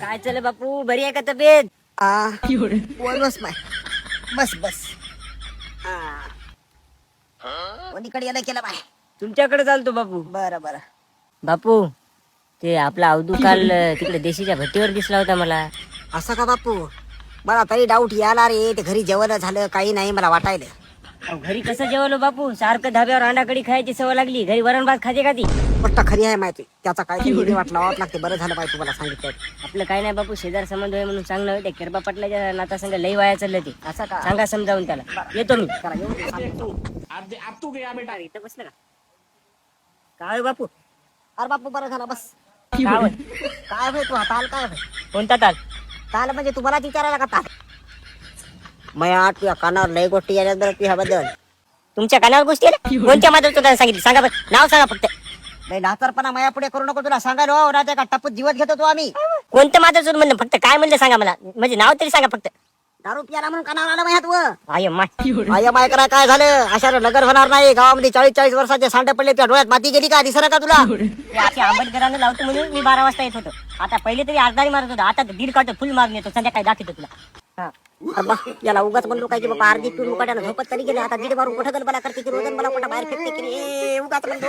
काय चाललं बापू? बरी आहे का तब्येत? आ बस माय बस बस. कोणीकडे यायला केलं माय तुमच्याकडे चालतो बापू. बरं बरं. बापू ते आपला अवधू काल तिकडे देशीच्या भट्टीवर दिसला होता मला. असं का बापू? मला तरी डाऊट याला रे ते घरी जेवण झालं काही नाही मला वाटायलं. अहो, घरी कसं जेवलो बापू? सारखं धाब्यावर अंडाकडी खायची सवय लागली. घरी वरण भात खाते का ती? गोष्ट खरी आहे माहिती. त्याचा काय तरी वाटला? वाट लागते. बरं झालं पाहिजे तुम्हाला सांगितलं. आपलं काय नाही बापू शेजार संबंध आहे म्हणून सांगणं ते किरबा पटल्याच्या नाता संग लई वाया चाललं ते. असं का? सांगा समजावून त्याला. येतो मी. चला, येऊ दे, सांगतो. इथं बसलं का? काय बापू? अरे बापू बरं झालं बस. काय होय? काय होय तू? ताल काय होय? कोणता ताल? ताल म्हणजे तुम्हाला विचारायला का ताल? मया तुझ्या कानावर लय गोष्टी यायला बरं तुझ्याबद्दल. तुमच्या कानावर गोष्टी आल्या? कोणत्या माझं तुला सांगितलं? सांगा बरं. नाव सांगा फक्त. लय नाचरपणा माया पुढे करू नको तुला. सांगायला हो त्या का टप्पूत जीवत घेतो तो आम्ही. कोणतं माझं चूर म्हणलं? फक्त काय म्हणलं सांगा मला. म्हणजे नाव तरी सांगा फक्त. दारू पियाला म्हणून कानावर आला मायात व आय माय आय माय करा काय झालं? अशा नगर होणार नाही. गावामध्ये चाळीस चाळीस वर्षाचे सांडे पडले त्या डोळ्यात माती गेली का? दिसर का तुला? आंबेडकरांना लावतो म्हणून मी बारा वाजता येत होतो. आता पहिले तरी अर्धारी मारत होतो. आता दीड काढतो फुल मारून येतो. संध्याकाळी दाखवतो तुला. अरे बा, याला उगाच म्हणलो काय की बाबा अर्धी पिऊन मुकाट्यानं झोपत तरी गेले. आता दीड मारून कुठं गलबला करते की रोजन मला कुठं बाहेर फेकते की रे. उगाच म्हणतो